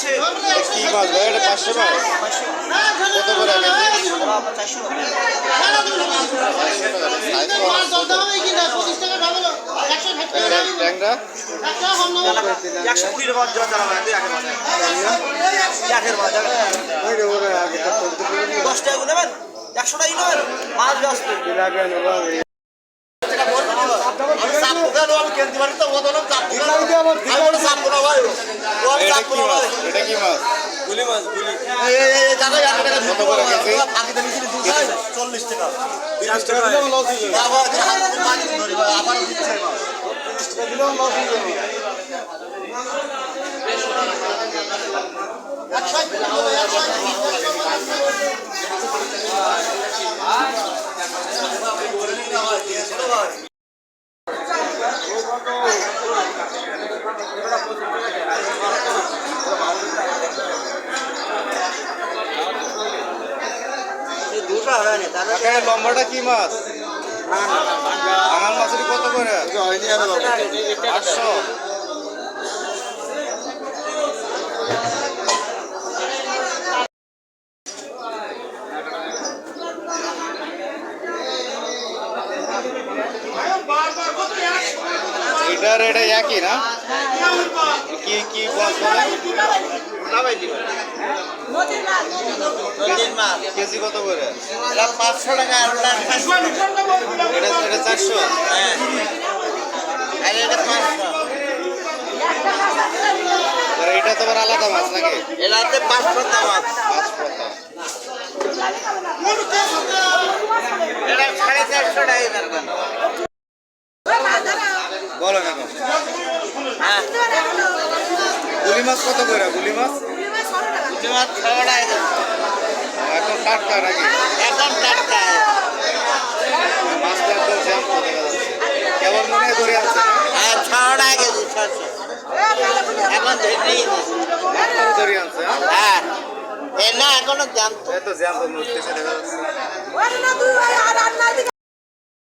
কি মাছ ভাই এটা পাঁচশো মাছ একশো কুড়ি টাকা একের মাঝে একের মাঝে দশ টাকা নেবেন একশো টাকা নেবেন মাছ এটা কি মাছ? কি মাছ? কত করে কেজি? চল্লিশ টাকা। দুশো হয়নি তাহলে কাকা এই লম্বাটা কি মাছ? আঙাল মাছের কত করে? আটশো। এটার এটা একই না? কি কি কেজি কত করে? এটা পাঁচশো টাকা পাঁচশো এটা চারশো? হ্যাঁ। আর এটা পাঁচশো। এটা তো আবার আলাদা মাছ নাকি? এটাতে পাঁচশো মাছ পাতা এটা সাড়ে চারশো টাকা বেরবেন বলেন এখন হ্যাঁ গুলি মাছ কত করে? গুলি মাছ? ছশো টাকা এখন টাটকা নাকি? এখন টাটকা। মাছটা একদম জ্যাম যাচ্ছে? মনে ধরে আছে হ্যাঁ ছশো টাকা কেজি ছশো এখন ধরে। ধরে আনছে হ্যাঁ? হ্যাঁ। এ না এখনও জানতো এই তো জ্যাম তো উঠতেছে দেখা যাচ্ছে।